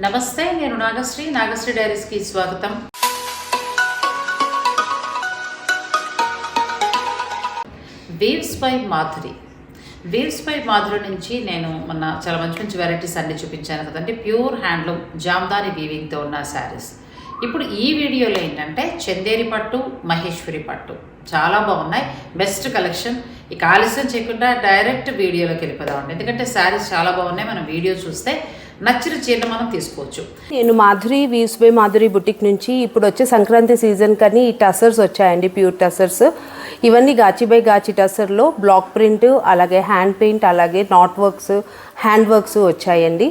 నమస్తే నేను నాగశ్రీ. నాగశ్రీ డైరీస్కి స్వాగతం. Waves by Madhuri. Waves by Madhuri నుంచి నేను మొన్న చాలా మంచి మంచి వెరైటీస్ అన్ని చూపించాను కదండి. ప్యూర్ హ్యాండ్లూమ్ జామ్దాని వీవింగ్తో ఉన్న శారీస్. ఇప్పుడు ఈ వీడియోలో ఏంటంటే చందేరి పట్టు మహేశ్వరి పట్టు. చాలా బాగున్నాయి. Best collection. ఇక ఆలస్యం చేయకుండా డైరెక్ట్ వీడియోలోకి వెళ్ళిపోదామండి. ఎందుకంటే శారీస్ చాలా బాగున్నాయి. మనం వీడియో చూస్తే నచ్చిన చీరను మనం తీసుకోవచ్చు. నేను మాధురి వీవ్స్ మాధురి బుటిక్ నుంచి ఇప్పుడు వచ్చే సంక్రాంతి సీజన్ కానీ ఈ టసర్స్ వచ్చాయండి ప్యూర్ టసర్స్ ఇవన్నీ గాచి బై గాచి టసర్లో బ్లాక్ ప్రింట్ అలాగే హ్యాండ్ పెయింట్ అలాగే నాట్ వర్క్స్ హ్యాండ్ వర్క్స్ వచ్చాయండి.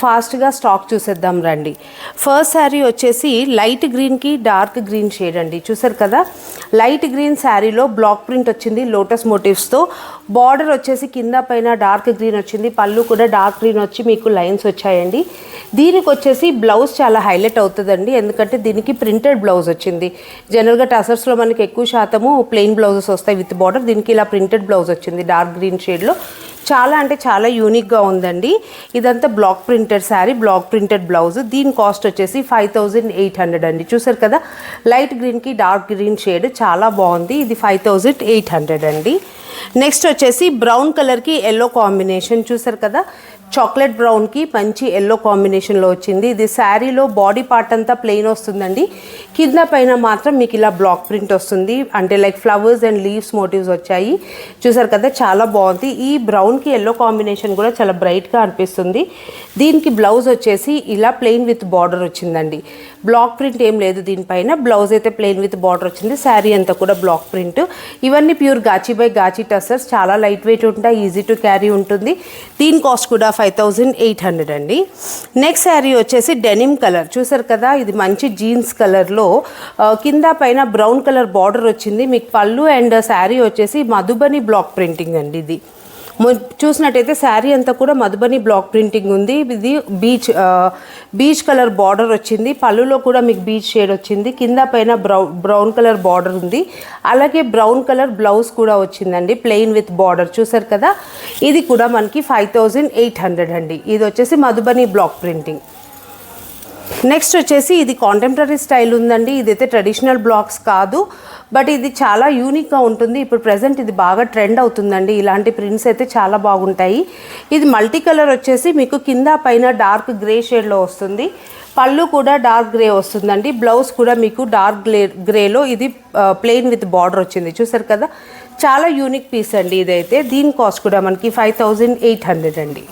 ఫాస్ట్గా స్టాక్ చూసేద్దాం రండి. ఫస్ట్ శారీ వచ్చేసి లైట్ గ్రీన్కి డార్క్ గ్రీన్ షేడ్ అండి. చూసారు కదా? లైట్ గ్రీన్ శారీలో బ్లాక్ ప్రింట్ వచ్చింది లోటస్ మోటివ్స్తో. బార్డర్ వచ్చేసి కింద పైన డార్క్ గ్రీన్ వచ్చింది. పళ్ళు కూడా డార్క్ గ్రీన్ వచ్చి మీకు లైన్స్ వచ్చాయండి. దీనికి వచ్చేసి బ్లౌజ్ చాలా హైలైట్ అవుతుందండి. ఎందుకంటే దీనికి ప్రింటెడ్ బ్లౌజ్ వచ్చింది. జనరల్గా టసర్స్లో మనకి ఎక్కువ శాతము ప్లెయిన్ బ్లౌజెస్ వస్తాయి విత్ బార్డర్. దీనికి ఇలా ప్రింటెడ్ బ్లౌజ్ వచ్చింది డార్క్ గ్రీన్ షేడ్లో. చాలా అంటే చాలా యూనిక్గా ఉందండి. ఇదంతా block printed sari block printed blouse దీని కాస్ట్ వచ్చేసి ఫైవ్ థౌజండ్ ఎయిట్ హండ్రెడ్ అండి. చూసారు కదా? లైట్ గ్రీన్కి డార్క్ గ్రీన్ షేడ్ చాలా బాగుంది. ఇది ఫైవ్ థౌజండ్ ఎయిట్ హండ్రెడ్ అండి. నెక్స్ట్ వచ్చేసి బ్రౌన్ కలర్కి ఎల్లో కాంబినేషన్ చూసారు కదా? చాక్లెట్ బ్రౌన్కి మంచి ఎల్లో కాంబినేషన్లో వచ్చింది. ఇది శారీలో బాడీ పార్ట్ అంతా ప్లెయిన్ వస్తుందండి. కింద పైన మాత్రం మీకు ఇలా బ్లాక్ ప్రింట్ వస్తుంది. అంటే like flowers and leaves motifs వచ్చాయి. చూసారు కదా చాలా బాగుంది. ఈ బ్రౌన్కి ఎల్లో కాంబినేషన్ కూడా చాలా బ్రైట్గా అనిపిస్తుంది. దీనికి బ్లౌజ్ వచ్చేసి ఇలా ప్లెయిన్ విత్ బార్డర్ వచ్చిందండి. బ్లాక్ ప్రింట్ ఏం లేదు దీనిపైన. బ్లౌజ్ అయితే ప్లెయిన్ విత్ బార్డర్ వచ్చింది. శారీ అంతా కూడా బ్లాక్ ప్రింట్ ఇవన్నీ pure gachi by gachi tussars చాలా లైట్ వెయిట్ ఉంటాయి ఈజీ టు క్యారీ ఉంటుంది. దీని కాస్ట్ కూడా ఫైవ్ థౌజండ్ ఎయిట్ హండ్రెడ్ అండి. నెక్స్ట్ శారీ వచ్చేసి డెనిమ్ కలర్ చూసారు కదా ఇది మంచి జీన్స్ కలర్లో కింద పైన బ్రౌన్ కలర్ బార్డర్ వచ్చింది. మీకు పళ్ళు అండ్ శారీ వచ్చేసి మధుబని బ్లాక్ ప్రింటింగ్ అండి ఇది. చూసినట్టయితే శారీ అంతా కూడా మధుబని బ్లాక్ ప్రింటింగ్ ఉంది. ఇది బీచ్ బీచ్ కలర్ బార్డర్ వచ్చింది. పళ్ళులో కూడా మీకు బీచ్ షేడ్ వచ్చింది. కింద పైన బ్రౌ బ్రౌన్ కలర్ బార్డర్ ఉంది. అలాగే బ్రౌన్ కలర్ బ్లౌజ్ కూడా వచ్చిందండి. ప్లెయిన్ విత్ బార్డర్ చూసారు కదా? ఇది కూడా మనకి ఫైవ్ థౌజండ్ ఎయిట్ హండ్రెడ్ అండి. ఇది వచ్చేసి మధుబని బ్లాక్ ప్రింటింగ్. నెక్స్ట్ వచ్చేసి ఇది కాంటెంపరీ స్టైల్ ఉందండి. ఇదైతే ట్రెడిషనల్ బ్లాక్స్ కాదు. బట్ ఇది చాలా యూనిక్గా ఉంటుంది. ఇప్పుడు ప్రజెంట్ ఇది బాగా ట్రెండ్ అవుతుందండి. ఇలాంటి ప్రింట్స్ అయితే చాలా బాగుంటాయి. ఇది మల్టీ కలర్ వచ్చేసి మీకు కింద పైన డార్క్ గ్రే షేడ్లో వస్తుంది. పళ్ళు కూడా డార్క్ గ్రే వస్తుందండి. బ్లౌజ్ కూడా మీకు డార్క్ గ్రే గ్రేలో ఇది ప్లెయిన్ విత్ బార్డర్ వచ్చింది. చూసారు కదా? చాలా యూనిక్ పీస్ అండి ఇదైతే. దీని కాస్ట్ కూడా మనకి ఫైవ్ థౌజండ్ ఎయిట్ హండ్రెడ్ అండి.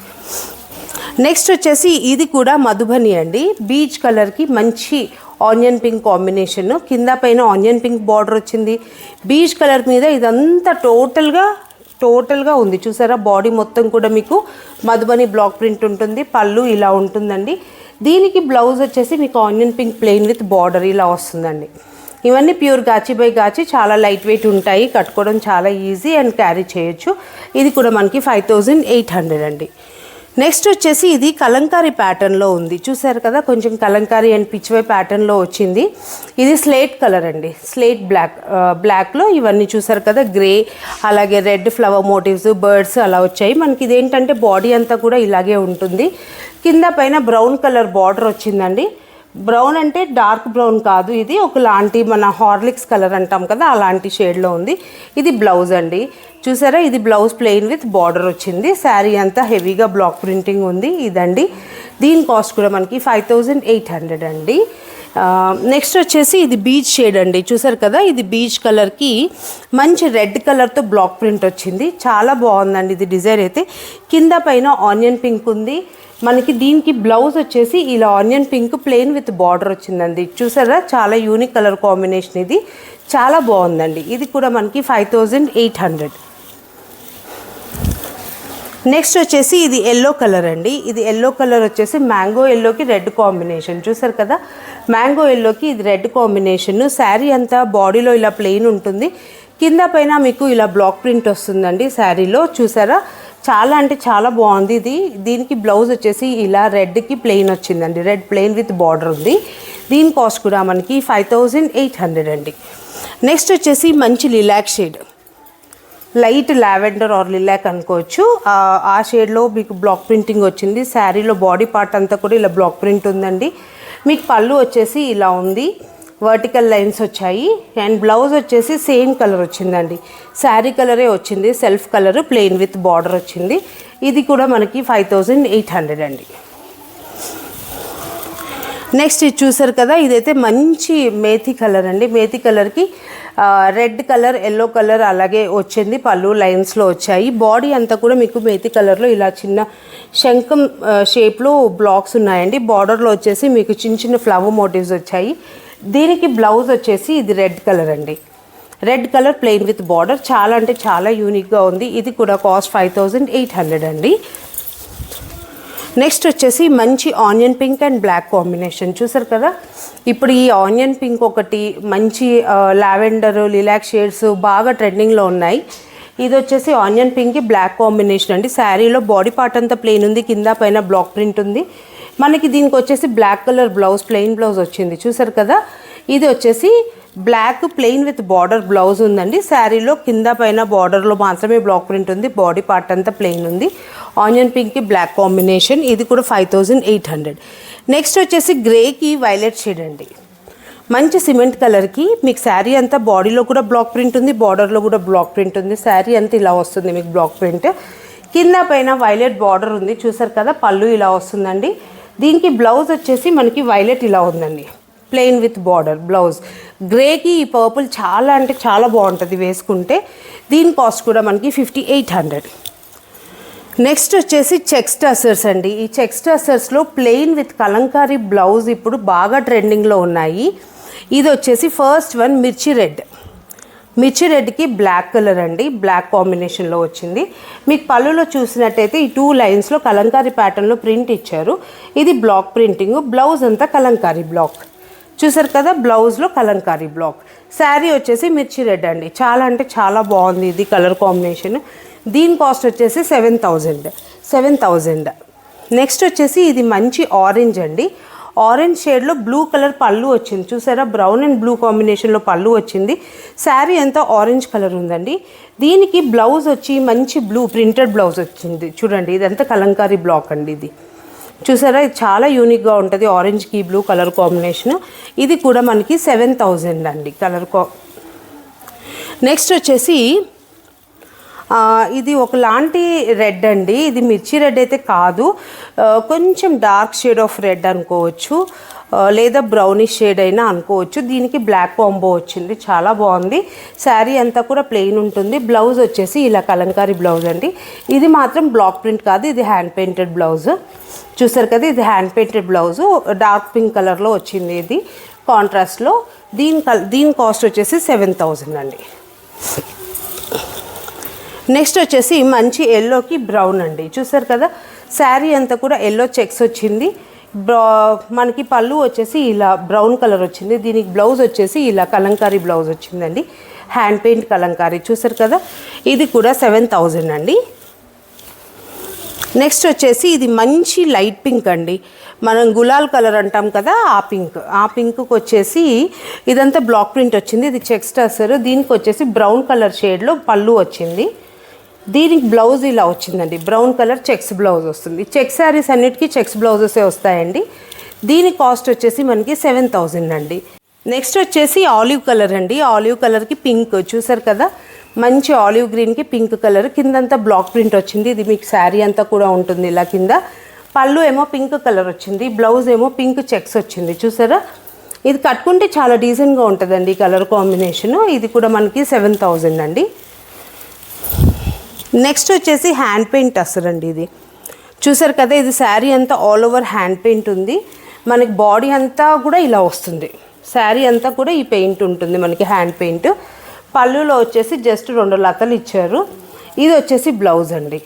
నెక్స్ట్ వచ్చేసి ఇది కూడా మధుబని అండి. బీచ్ కలర్కి మంచి ఆనియన్ పింక్ కాంబినేషన్ కింద పైన ఆనియన్ పింక్ బార్డర్ వచ్చింది. బీచ్ కలర్ మీద ఇదంతా టోటల్గా టోటల్గా ఉంది. చూసారా? బాడీ మొత్తం కూడా మీకు మధుబని బ్లాక్ ప్రింట్ ఉంటుంది. పళ్ళు ఇలా ఉంటుందండి. దీనికి బ్లౌజ్ వచ్చేసి మీకు onion pink plain with border ఇలా వస్తుందండి. ఇవన్నీ ప్యూర్ గాచి బై గాచి చాలా లైట్ వెయిట్ ఉంటాయి. కట్టుకోవడం చాలా ఈజీ అండ్ క్యారీ చేయొచ్చు. ఇది కూడా మనకి ఫైవ్ థౌజండ్ ఎయిట్ హండ్రెడ్ అండి. నెక్స్ట్ వచ్చేసి ఇది కలంకారీ ప్యాటర్న్లో ఉంది. చూసారు కదా కొంచెం కలంకారీ అండ్ పిచ్వై ప్యాటర్న్లో వచ్చింది. ఇది స్లేట్ కలర్ అండి. స్లేట్ బ్లాక్ బ్లాక్లో ఇవన్నీ చూసారు కదా గ్రే అలాగే రెడ్ ఫ్లవర్ మోటివ్స్ బర్డ్స్ అలా వచ్చాయి. మనకి ఇదేంటంటే బాడీ అంతా కూడా ఇలాగే ఉంటుంది. కింద పైన బ్రౌన్ కలర్ బార్డర్ వచ్చిందండి. బ్రౌన్ అంటే డార్క్ బ్రౌన్ కాదు ఇది. ఒకలాంటి మన హార్లిక్స్ కలర్ అంటాం కదా అలాంటి షేడ్లో ఉంది. ఇది బ్లౌజ్ అండి. చూసారా? ఇది బ్లౌజ్ ప్లెయిన్ విత్ బార్డర్ వచ్చింది. శారీ అంతా హెవీగా బ్లాక్ ప్రింటింగ్ ఉంది ఇదండి. దీని కాస్ట్ కూడా మనకి ఫైవ్ థౌజండ్ ఎయిట్ హండ్రెడ్ అండి. నెక్స్ట్ వచ్చేసి ఇది బీచ్ షేడ్ అండి. చూసారు కదా? ఇది బీచ్ కలర్కి మంచి రెడ్ కలర్తో బ్లాక్ ప్రింట్ వచ్చింది. చాలా బాగుందండి ఇది డిజైన్ అయితే. కింద పైన ఆనియన్ పింక్ ఉంది. మనకి దీనికి బ్లౌజ్ వచ్చేసి ఇలా onion pink plain with border వచ్చిందండి. చూసారా? చాలా యూనిక్ కలర్ కాంబినేషన్ ఇది. చాలా బాగుందండి. ఇది కూడా మనకి five thousand eight hundred next వచ్చేసి ఇది ఎల్లో కలర్ అండి. ఇది ఎల్లో కలర్ వచ్చేసి మ్యాంగో ఎల్లోకి రెడ్ కాంబినేషన్ చూసారు కదా? మ్యాంగో ఎల్లోకి ఇది రెడ్ కాంబినేషన్ శారీ అంతా బాడీలో ఇలా ప్లెయిన్ ఉంటుంది. కింద పైన మీకు ఇలా బ్లాక్ ప్రింట్ వస్తుందండి శారీలో చూసారా? చాలా అంటే చాలా బాగుంది ఇది. దీనికి బ్లౌజ్ వచ్చేసి ఇలా రెడ్కి ప్లెయిన్ వచ్చిందండి. రెడ్ ప్లెయిన్ విత్ బార్డర్ ఉంది. దీని కాస్ట్ కూడా మనకి ఫైవ్ థౌజండ్ ఎయిట్ హండ్రెడ్ అండి. నెక్స్ట్ వచ్చేసి మంచి lilac shade light lavender or lilac అనుకోవచ్చు. ఆ, షేడ్లో మీకు బ్లాక్ ప్రింటింగ్ వచ్చింది. శారీలో బాడీ పార్ట్ అంతా కూడా ఇలా బ్లాక్ ప్రింట్ ఉందండి. మీకు పళ్ళు వచ్చేసి ఇలా ఉంది. వర్టికల్ లైన్స్ వచ్చాయి. అండ్ బ్లౌజ్ వచ్చేసి సేమ్ కలర్ వచ్చిందండి. శారీ కలరే వచ్చింది. Self colour plain with border వచ్చింది. ఇది కూడా మనకి ఫైవ్ థౌజండ్ ఎయిట్ హండ్రెడ్ అండి. నెక్స్ట్ ఇది చూసారు కదా ఇదైతే మంచి మేతి కలర్ అండి. మేతి కలర్కి రెడ్ కలర్ ఎల్లో కలర్ అలాగే వచ్చింది. పళ్ళు లైన్స్లో వచ్చాయి. బాడీ అంతా కూడా మీకు మేతి కలర్లో ఇలా చిన్న శంఖం షేప్లో బ్లాక్స్ ఉన్నాయండి. బార్డర్లో వచ్చేసి మీకు చిన్న చిన్న ఫ్లవర్ మోటివ్స్ వచ్చాయి. దీనికి బ్లౌజ్ వచ్చేసి ఇది రెడ్ కలర్ అండి. Red colour plain with border. చాలా అంటే చాలా యూనిక్గా ఉంది. ఇది కూడా cost five thousand eight hundred అండి. నెక్స్ట్ వచ్చేసి మంచి onion pink and black combination. చూసారు కదా? ఇప్పుడు ఈ ఆనియన్ పింక్ ఒకటి మంచి లావెండర్ లిలాక్ షేడ్స్ బాగా ట్రెండింగ్లో ఉన్నాయి. ఇది వచ్చేసి ఆనియన్ పింక్ బ్లాక్ కాంబినేషన్ అండి. శారీలో బాడీ పార్ట్ అంతా ప్లెయిన్ ఉంది. కింద పైన బ్లాక్ ప్రింట్ ఉంది. మనకి దీనికి వచ్చేసి black colour blouse plain blouse వచ్చింది. చూసారు కదా? ఇది వచ్చేసి black plain with border blouse ఉందండి. శారీలో కింద పైన బార్డర్లో మాత్రమే బ్లాక్ ప్రింట్ ఉంది. బాడీ పార్ట్ అంతా ప్లెయిన్ ఉంది. ఆనియన్ పింక్కి బ్లాక్ కాంబినేషన్ ఇది కూడా five thousand eight hundred next వచ్చేసి గ్రేకి వైలెట్ షేడ్ అండి. మంచి సిమెంట్ కలర్కి మీకు శారీ అంతా బాడీలో కూడా బ్లాక్ ప్రింట్ ఉంది బార్డర్లో కూడా బ్లాక్ ప్రింట్ ఉంది. శారీ అంతా ఇలా వస్తుంది మీకు బ్లాక్ ప్రింట్ కింద పైన వైలెట్ బార్డర్ ఉంది. చూసారు కదా? పళ్ళు ఇలా వస్తుందండి. దీనికి బ్లౌజ్ వచ్చేసి మనకి వైలెట్ ఇలా ఉందండి. ప్లెయిన్ విత్ బార్డర్ బ్లౌజ్ గ్రేకి ఈ పర్పుల్ చాలా అంటే చాలా బాగుంటుంది వేసుకుంటే. దీని కాస్ట్ కూడా మనకి ఫిఫ్టీ ఎయిట్ హండ్రెడ్ నెక్స్ట్ వచ్చేసి చెక్స్ టసర్స్ అండి. ఈ చెక్స్ టసర్స్లో ప్లెయిన్ విత్ కలంకారీ బ్లౌజ్ ఇప్పుడు బాగా ట్రెండింగ్లో ఉన్నాయి. ఇది వచ్చేసి ఫస్ట్ వన్ మిర్చి రెడ్ మిర్చి రెడ్కి బ్లాక్ కలర్ అండి బ్లాక్ కాంబినేషన్లో వచ్చింది. మీకు పళ్ళులో చూసినట్టయితే ఈ టూ లైన్స్లో కలంకారీ ప్యాటర్న్లో ప్రింట్ ఇచ్చారు. ఇది బ్లాక్ ప్రింటింగ్ బ్లౌజ్ అంతా కలంకారీ బ్లాక్. చూసారు కదా బ్లౌజ్లో కలంకారీ బ్లాక్. శారీ వచ్చేసి మిర్చి రెడ్ అండి. చాలా అంటే చాలా బాగుంది ఇది కలర్ కాంబినేషన్. దీని కాస్ట్ వచ్చేసి seven thousand seven thousand. Next వచ్చేసి ఇది మంచి ఆరెంజ్ అండి. ఆరెంజ్ షేడ్లో బ్లూ కలర్ పళ్ళు వచ్చింది. చూసారా? బ్రౌన్ అండ్ బ్లూ కాంబినేషన్లో పళ్ళు వచ్చింది. శారీ అంతా ఆరెంజ్ కలర్ ఉందండి. దీనికి బ్లౌజ్ వచ్చి మంచి బ్లూ ప్రింటెడ్ బ్లౌజ్ వచ్చింది. చూడండి ఇదంతా కలంకారీ బ్లాక్ అండి ఇది. చూసారా? ఇది చాలా యూనిక్గా ఉంటుంది. ఆరెంజ్కి బ్లూ కలర్ కాంబినేషన్. ఇది కూడా మనకి సెవెన్ థౌజండ్ అండి కలర్ కా నెక్స్ట్ వచ్చేసి ఇది ఒకలాంటి రెడ్ అండి. ఇది మిర్చి రెడ్ అయితే కాదు. కొంచెం డార్క్ షేడ్ ఆఫ్ రెడ్ అనుకోవచ్చు. లేదా బ్రౌనిష్ షేడ్ అయినా అనుకోవచ్చు. దీనికి బ్లాక్ కాంబో వచ్చింది. చాలా బాగుంది. శారీ అంతా కూడా ప్లెయిన్ ఉంటుంది. బ్లౌజ్ వచ్చేసి ఇలా కలంకారీ బ్లౌజ్ అండి. ఇది మాత్రం బ్లాక్ ప్రింట్ కాదు. ఇది హ్యాండ్ పెయింటెడ్ బ్లౌజ్. చూసారు కదా ఇది hand painted blouse. Dark pink కలర్లో వచ్చింది ఇది. కాంట్రాస్ట్లో. దీని కల్ దీని కాస్ట్ వచ్చేసి సెవెన్ థౌజండ్ అండి. నెక్స్ట్ వచ్చేసి మంచి ఎల్లోకి బ్రౌన్ అండి. చూసారు కదా? శారీ అంతా కూడా ఎల్లో చెక్స్ వచ్చింది. మనకి పళ్ళు వచ్చేసి ఇలా బ్రౌన్ కలర్ వచ్చింది. దీనికి బ్లౌజ్ వచ్చేసి ఇలా కలంకారీ బ్లౌజ్ వచ్చిందండి. Hand paint kalamkari. చూసారు కదా? ఇది కూడా సెవెన్ థౌజండ్ అండి. నెక్స్ట్ వచ్చేసి ఇది మంచి లైట్ పింక్ అండి. మనం గులాల్ కలర్ అంటాం కదా ఆ పింక్. ఆ పింక్కి వచ్చేసి ఇదంతా బ్లాక్ ప్రింట్ వచ్చింది. ఇది చెక్స్ టసర్. దీనికి వచ్చేసి బ్రౌన్ కలర్ షేడ్లో పళ్ళు వచ్చింది. దీనికి బ్లౌజ్ ఇలా వచ్చిందండి. బ్రౌన్ కలర్ చెక్స్ బ్లౌజ్ వస్తుంది. చెక్ శారీస్ అన్నిటికీ చెక్స్ బ్లౌజెసే వస్తాయండి. దీని కాస్ట్ వచ్చేసి మనకి సెవెన్ థౌజండ్ అండి. నెక్స్ట్ వచ్చేసి ఆలివ్ కలర్ అండి. ఆలివ్ కలర్కి పింక్ చూసారు కదా? మంచి ఆలివ్ గ్రీన్కి పింక్ కలర్. కిందంతా బ్లాక్ ప్రింట్ వచ్చింది. ఇది మీకు శారీ అంతా కూడా ఉంటుంది ఇలా కింద. పళ్ళు ఏమో పింక్ కలర్ వచ్చింది. బ్లౌజ్ ఏమో పింక్ చెక్స్ వచ్చింది. చూసారా? ఇది కట్టుకుంటే చాలా డీసెంట్గా ఉంటుందండి ఈ కలర్ కాంబినేషన్. ఇది కూడా మనకి సెవెన్ థౌజండ్ అండి. నెక్స్ట్ వచ్చేసి హ్యాండ్ పెయింట్ అసలు అండి ఇది. చూసారు కదా ఇది శారీ అంతా ఆల్ ఓవర్ హ్యాండ్ పెయింట్ ఉంది. మనకి బాడీ అంతా కూడా ఇలా వస్తుంది. శారీ అంతా కూడా ఈ పెయింట్ ఉంటుంది మనకి హ్యాండ్ పెయింట్ పళ్ళులో వచ్చేసి జస్ట్ రెండు లతలు ఇచ్చారు. ఇది వచ్చేసి బ్లౌజ్ అండి.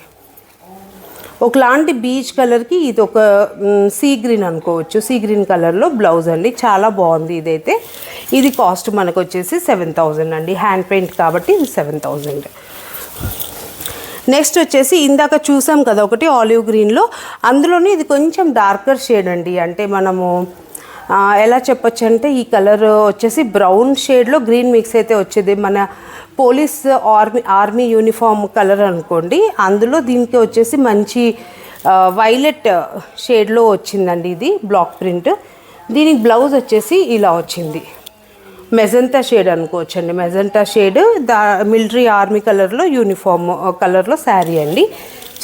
ఒకలాంటి బీచ్ కలర్కి ఇది ఒక సీ గ్రీన్ అనుకోవచ్చు. సీ గ్రీన్ కలర్లో బ్లౌజ్ అండి. చాలా బాగుంది ఇదైతే. ఇది కాస్ట్ మనకు వచ్చేసి సెవెన్ థౌజండ్ అండి. హ్యాండ్ పెయింట్ కాబట్టి ఇది సెవెన్ థౌజండ్ నెక్స్ట్ వచ్చేసి ఇందాక చూసాం కదా ఒకటి ఆలివ్ గ్రీన్లో. అందులోనే ఇది కొంచెం డార్కర్ షేడ్ అండి. అంటే మనము ఎలా చెప్పొచ్చు అంటే ఈ కలర్ వచ్చేసి బ్రౌన్ షేడ్లో గ్రీన్ మిక్స్ అయితే వచ్చేది. మన police army army uniform colour అనుకోండి. అందులో దీనికి వచ్చేసి మంచి వైలెట్ షేడ్లో వచ్చిందండి ఇది బ్లాక్ ప్రింట్. దీనికి బ్లౌజ్ వచ్చేసి ఇలా వచ్చింది. మెజంతా షేడ్ అనుకోవచ్చండి. మెజంతా షేడ్ దా మిలిటరీ ఆర్మీ కలర్లో యూనిఫామ్ కలర్లో శారీ అండి.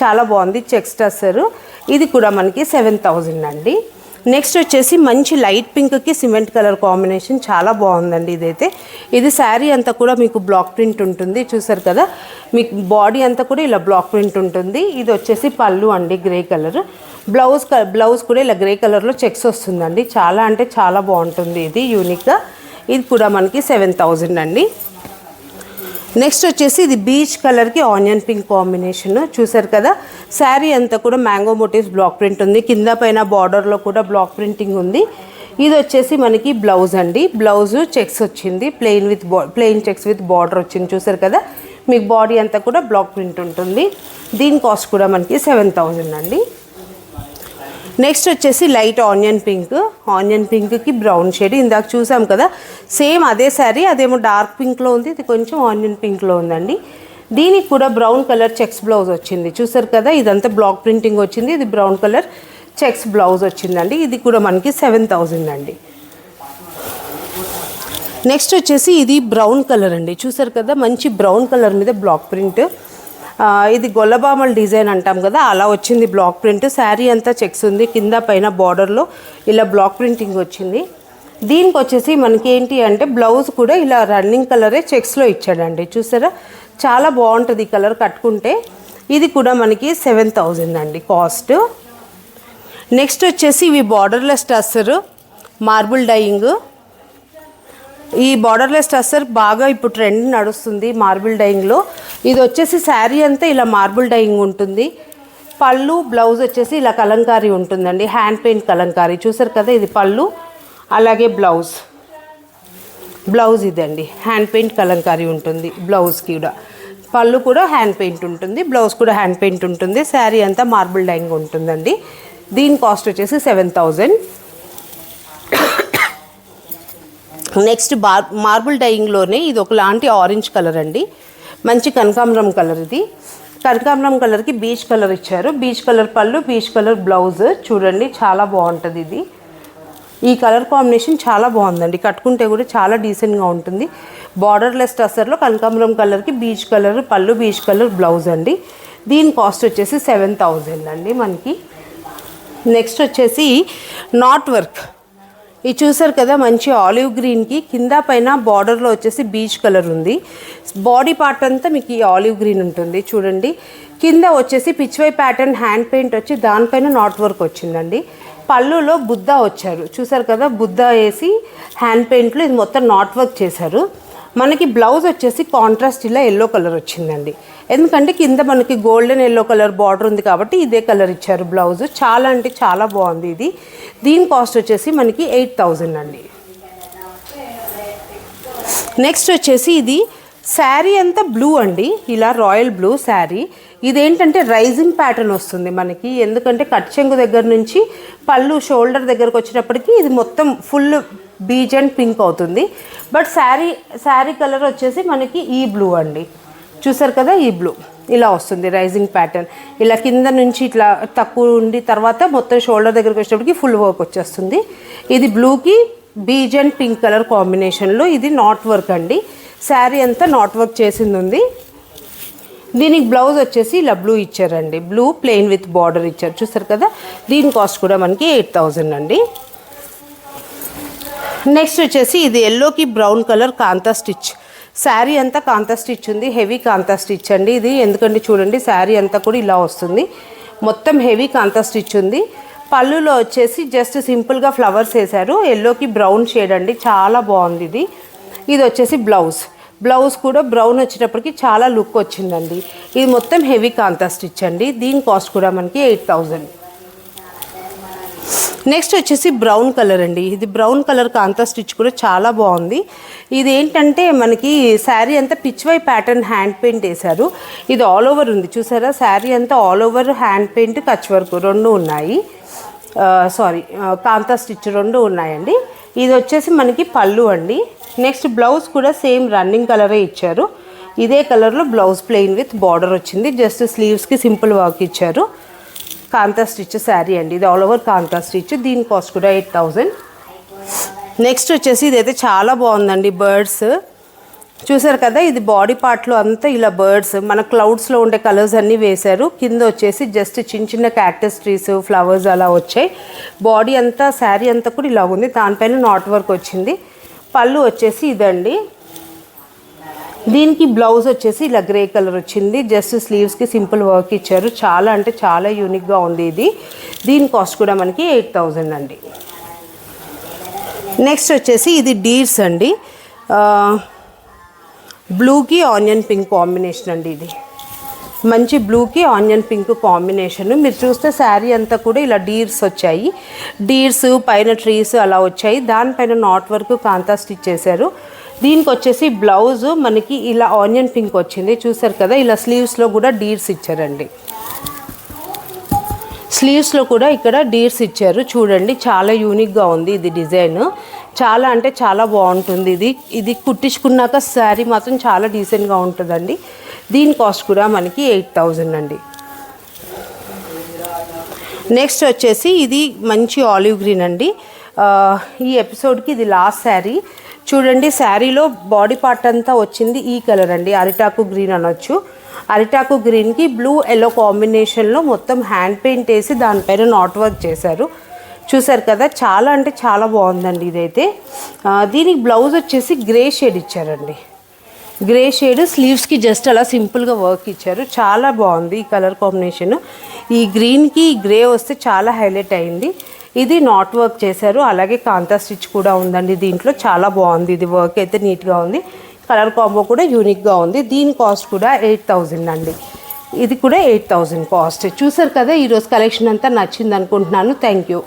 చాలా బాగుంది. చెక్స్ టస్సర్ ఇది కూడా మనకి సెవెన్ థౌజండ్ అండి. నెక్స్ట్ వచ్చేసి మంచి లైట్ పింక్కి సిమెంట్ కలర్ కాంబినేషన్ చాలా బాగుందండి ఇదైతే. ఇది శారీ అంతా కూడా మీకు బ్లాక్ ప్రింట్ ఉంటుంది. చూసారు కదా? మీకు బాడీ అంతా కూడా ఇలా బ్లాక్ ప్రింట్ ఉంటుంది. ఇది వచ్చేసి పళ్ళు అండి గ్రే కలర్. బ్లౌజ్ క- బ్లౌజ్ కూడా ఇలా గ్రే కలర్లో చెక్స్ వస్తుందండి. చాలా అంటే చాలా బాగుంటుంది ఇది యూనిక్గా. ఇది కూడా మనకి సెవెన్ థౌజండ్ అండి. నెక్స్ట్ వచ్చేసి ఇది బీచ్ కలర్కి ఆనియన్ పింక్ కాంబినేషన్. చూసారు కదా? శారీ అంతా కూడా మ్యాంగో మోటివ్స్ బ్లాక్ ప్రింట్ ఉంది. కింద పైన బార్డర్లో కూడా బ్లాక్ ప్రింటింగ్ ఉంది. ఇది వచ్చేసి మనకి బ్లౌజ్ అండి. బ్లౌజ్ చెక్స్ వచ్చింది. Plain with plain checks with border వచ్చింది. చూసారు కదా? మీకు బాడీ అంతా కూడా బ్లాక్ ప్రింట్ ఉంటుంది. దీని కాస్ట్ కూడా మనకి సెవెన్ థౌజండ్ అండి. నెక్స్ట్ వచ్చేసి లైట్ ఆనియన్ పింక్ ఆనియన్ పింక్కి బ్రౌన్ షేడ్ ఇందాక చూసాం కదా సేమ్ అదే శారీ అదేమో డార్క్ పింక్లో ఉంది. ఇది కొంచెం ఆనియన్ పింక్లో ఉందండి. దీనికి కూడా బ్రౌన్ కలర్ చెక్స్ బ్లౌజ్ వచ్చింది. చూసారు కదా ఇదంతా బ్లాక్ ప్రింటింగ్ వచ్చింది. ఇది బ్రౌన్ కలర్ చెక్స్ బ్లౌజ్ వచ్చిందండి. ఇది కూడా మనకి సెవెన్ థౌజండ్ అండి. నెక్స్ట్ వచ్చేసి ఇది బ్రౌన్ కలర్ అండి. చూసారు కదా మంచి బ్రౌన్ కలర్ మీద బ్లాక్ ప్రింట్ ఇది గొల్లబామల డిజైన్ అంటాం కదా అలా వచ్చింది బ్లాక్ ప్రింట్. శారీ అంతా చెక్స్ ఉంది కింద పైన బార్డర్లో ఇలా బ్లాక్ ప్రింటింగ్ వచ్చింది. దీనికి వచ్చేసి మనకి ఏంటి అంటే బ్లౌజ్ కూడా ఇలా రన్నింగ్ కలరే చెక్స్లో ఇచ్చాడండి. చూసారా? చాలా బాగుంటుంది ఈ కలర్ కట్టుకుంటే. ఇది కూడా మనకి సెవెన్ థౌజండ్ అండి కాస్ట్. నెక్స్ట్ వచ్చేసి ఇవి బార్డర్లెస్ టస్సరు మార్బుల్ డైయింగ్ ఈ బార్డర్లెస్ టస్సర్ బాగా ఇప్పుడు ట్రెండ్ నడుస్తుంది మార్బుల్ డైయింగ్లో ఇది వచ్చేసి శారీ అంతా ఇలా మార్బుల్ డైయింగ్ ఉంటుంది. పళ్ళు బ్లౌజ్ వచ్చేసి ఇలా కలంకారీ ఉంటుందండి. Hand paint kalamkari. చూసారు కదా ఇది పళ్ళు అలాగే బ్లౌజ్ బ్లౌజ్ ఇదండి. హ్యాండ్ పెయింట్ కలంకారీ ఉంటుంది బ్లౌజ్కి కూడా. పళ్ళు కూడా హ్యాండ్ పెయింట్ ఉంటుంది బ్లౌజ్ కూడా హ్యాండ్ పెయింట్ ఉంటుంది. శారీ అంతా మార్బుల్ డైయింగ్ ఉంటుందండి. దీని కాస్ట్ వచ్చేసి సెవెన్ థౌజండ్ నెక్స్ట్ బార్ మార్బుల్ డైయింగ్లోనే ఇది ఒకలాంటి ఆరెంజ్ కలర్ అండి. మంచి కనకాంబరం కలర్ ఇది. కనకాంబరం కలర్కి బీచ్ కలర్ ఇచ్చారు. బీచ్ కలర్ పళ్ళు బీచ్ కలర్ బ్లౌజ్ చూడండి చాలా బాగుంటుంది ఇది. ఈ కలర్ కాంబినేషన్ చాలా బాగుందండి. కట్టుకుంటే కూడా చాలా డీసెంట్గా ఉంటుంది. బార్డర్లెస్ టసర్లో కనకాంబరం కలర్కి బీచ్ కలర్ పళ్ళు బీచ్ కలర్ బ్లౌజ్ అండి. దీని కాస్ట్ వచ్చేసి సెవెన్ థౌజండ్ అండి మనకి. నెక్స్ట్ వచ్చేసి నాట్ వర్క్ ఇది చూసారు కదా మంచి ఆలివ్ గ్రీన్కి కింద పైన బార్డర్లో వచ్చేసి బీచ్ కలర్ ఉంది. బాడీ పార్ట్ అంతా మీకు ఈ ఆలివ్ గ్రీన్ ఉంటుంది చూడండి. కింద వచ్చేసి పిచ్వై ప్యాటర్న్ హ్యాండ్ పెయింట్ వచ్చి దానిపైన నాట్ వర్క్ వచ్చిందండి. పళ్ళులో బుద్ధ వచ్చారు. చూసారు కదా బుద్ధ వేసి హ్యాండ్ పెయింట్లో ఇది మొత్తం నాట్ వర్క్ చేశారు. మనకి బ్లౌజ్ వచ్చేసి కాంట్రాస్ట్ ఇలా ఎల్లో కలర్ వచ్చిందండి. ఎందుకంటే కింద మనకి గోల్డెన్ ఎల్లో కలర్ బార్డర్ ఉంది కాబట్టి ఇదే కలర్ ఇచ్చారు బ్లౌజ్ చాలా అంటే చాలా బాగుంది ఇది. దీని కాస్ట్ వచ్చేసి మనకి ఎయిట్ థౌజండ్ అండి. నెక్స్ట్ వచ్చేసి ఇది శారీ అంతా బ్లూ అండి. ఇలా రాయల్ బ్లూ శారీ. ఇదేంటంటే రైజింగ్ ప్యాటర్న్ వస్తుంది మనకి. ఎందుకంటే కట్ చెంగు దగ్గర నుంచి పళ్ళు షోల్డర్ దగ్గరకు వచ్చేటప్పటికి ఇది మొత్తం ఫుల్ బీజ్ అండ్ పింక్ అవుతుంది. బట్ శారీ శారీ కలర్ వచ్చేసి మనకి ఈ బ్లూ అండి. చూసారు కదా ఈ బ్లూ ఇలా వస్తుంది రైజింగ్ ప్యాటర్న్ ఇలా కింద నుంచి ఇట్లా తక్కువ ఉండి తర్వాత మొత్తం షోల్డర్ దగ్గరికి వచ్చేటప్పటికి ఫుల్ వర్క్ వచ్చేస్తుంది. ఇది బ్లూకి బీజ్ అండ్ పింక్ కలర్ కాంబినేషన్లో ఇది నాట్ వర్క్ అండి. శారీ అంతా నాట్ వర్క్ చేసింది ఉంది దీనికి బ్లౌజ్ వచ్చేసి ఇలా బ్లూ ఇచ్చారండి. బ్లూ ప్లెయిన్ విత్ బార్డర్ ఇచ్చారు. చూసారు కదా దీని కాస్ట్ కూడా మనకి ఎయిట్ థౌజండ్ అండి. నెక్స్ట్ వచ్చేసి ఇది ఎల్లోకి brown colour kantha stitch sari అంతా కాంతా స్టిచ్ ఉంది హెవీ కాంతా స్టిచ్ అండి ఇది ఎందుకంటే చూడండి శారీ అంతా కూడా ఇలా వస్తుంది. మొత్తం హెవీ కాంతా స్టిచ్ ఉంది పళ్ళులో వచ్చేసి జస్ట్ సింపుల్గా ఫ్లవర్స్ వేశారు. ఎల్లోకి బ్రౌన్ షేడ్ అండి. చాలా బాగుంది ఇది. ఇది వచ్చేసి బ్లౌజ్. బ్లౌజ్ కూడా బ్రౌన్ వచ్చేటప్పటికి చాలా లుక్ వచ్చిందండి. ఇది మొత్తం హెవీ కాంతా స్టిచ్ అండి దీని కాస్ట్ కూడా మనకి ఎయిట్ థౌజండ్. నెక్స్ట్ వచ్చేసి బ్రౌన్ కలర్ అండి. ఇది బ్రౌన్ కలర్ కాంతా స్టిచ్ కూడా చాలా బాగుంది. ఇది ఏంటంటే మనకి శారీ అంతా పిచ్వై ప్యాటర్న్ హ్యాండ్ పెయింట్ వేశారు. ఇది ఆల్ ఓవర్ ఉంది. చూసారా? శారీ అంతా all over hand paint Kutch work రెండు ఉన్నాయి. సారీ కాంతా స్టిచ్ రెండు ఉన్నాయండి. ఇది వచ్చేసి మనకి పళ్ళు అండి. నెక్స్ట్ బ్లౌజ్ కూడా సేమ్ రన్నింగ్ కలరే ఇచ్చారు. ఇదే కలర్లో బ్లౌజ్ ప్లెయిన్ విత్ బార్డర్ వచ్చింది. జస్ట్ స్లీవ్స్కి సింపుల్ వర్క్ ఇచ్చారు. కాంతా స్టిచ్ శారీ అండి. ఇది ఆల్ ఓవర్ కాంతా స్టిచ్. దీని కాస్ట్ కూడా ఎయిట్ థౌజండ్ నెక్స్ట్ వచ్చేసి ఇదైతే చాలా బాగుందండి బర్డ్స్. చూసారు కదా ఇది బాడీ పార్ట్లో అంతా ఇలా బర్డ్స్. మన క్లౌడ్స్లో ఉండే కలర్స్ అన్నీ వేశారు. కింద వచ్చేసి జస్ట్ చిన్న చిన్న క్యాక్టస్ ట్రీస్ ఫ్లవర్స్ అలా వచ్చాయి. బాడీ అంతా శారీ అంతా కూడా ఇలా ఉంది. దానిపైన నాట్ వర్క్ వచ్చింది. పళ్ళు వచ్చేసి ఇదండి. దీనికి బ్లౌజ్ వచ్చేసి ఇలా గ్రే కలర్ వచ్చింది. జస్ట్ స్లీవ్స్కి సింపుల్ వర్క్ ఇచ్చారు. చాలా అంటే చాలా యూనిక్గా ఉంది ఇది. దీని కాస్ట్ కూడా మనకి ఎయిట్ థౌజండ్ అండి. నెక్స్ట్ వచ్చేసి ఇది డీర్స్ అండి. బ్లూకి ఆనియన్ పింక్ కాంబినేషన్ అండి ఇది. మంచి బ్లూకి ఆనియన్ పింక్ కాంబినేషన్ మీరు చూస్తే శారీ అంతా కూడా ఇలా డీర్స్ వచ్చాయి. డీర్స్ పైన ట్రీస్ అలా వచ్చాయి. దానిపైన నాట్ వర్క్ కాంతా స్టిచ్ చేశారు దీనికి వచ్చేసి బ్లౌజ్ మనకి ఇలా ఆనియన్ పింక్ వచ్చింది. చూసారు కదా ఇలా స్లీవ్స్లో కూడా డీర్స్ ఇచ్చారండి. స్లీవ్స్లో కూడా ఇక్కడ డీర్స్ ఇచ్చారు. చూడండి చాలా యూనిక్గా ఉంది ఇది డిజైన్. చాలా అంటే చాలా బాగుంటుంది ఇది. ఇది కుట్టించుకున్నాక శారీ మాత్రం చాలా డీసెంట్గా ఉంటుందండి. దీని కాస్ట్ కూడా మనకి ఎయిట్ థౌజండ్ అండి. నెక్స్ట్ వచ్చేసి ఇది మంచి ఆలివ్ గ్రీన్ అండి. ఈ ఎపిసోడ్కి ఇది లాస్ట్ శారీ. చూడండి శారీలో బాడీ పార్ట్ అంతా వచ్చింది ఈ కలర్ అండి. అరిటాకు గ్రీన్ అనొచ్చు. అరిటాకు గ్రీన్కి బ్లూ ఎల్లో కాంబినేషన్లో మొత్తం హ్యాండ్ పెయింట్ వేసి దానిపైన నాట్ వర్క్ చేశారు. చూసారు కదా చాలా అంటే చాలా బాగుందండి ఇదైతే. దీనికి బ్లౌజ్ వచ్చేసి గ్రే షేడ్ ఇచ్చారండి. గ్రే షేడ్ స్లీవ్స్కి జస్ట్ అలా సింపుల్గా వర్క్ ఇచ్చారు. చాలా బాగుంది ఈ కలర్ కాంబినేషన్ ఈ గ్రీన్కి గ్రే వస్తే చాలా హైలైట్ అయింది. ఇది నాట్ వర్క్ చేశారు. అలాగే కాంతా స్టిచ్ కూడా ఉందండి దీంట్లో. చాలా బాగుంది. ఇది వర్క్ అయితే నీట్గా ఉంది. కలర్ కాంబో కూడా యూనిక్గా ఉంది. దీని కాస్ట్ కూడా ఎయిట్ థౌజండ్ అండి. ఇది కూడా ఎయిట్ థౌజండ్ కాస్ట్ చూసారు కదా ఈరోజు కలెక్షన్ అంతా నచ్చింది అనుకుంటున్నాను. Thank you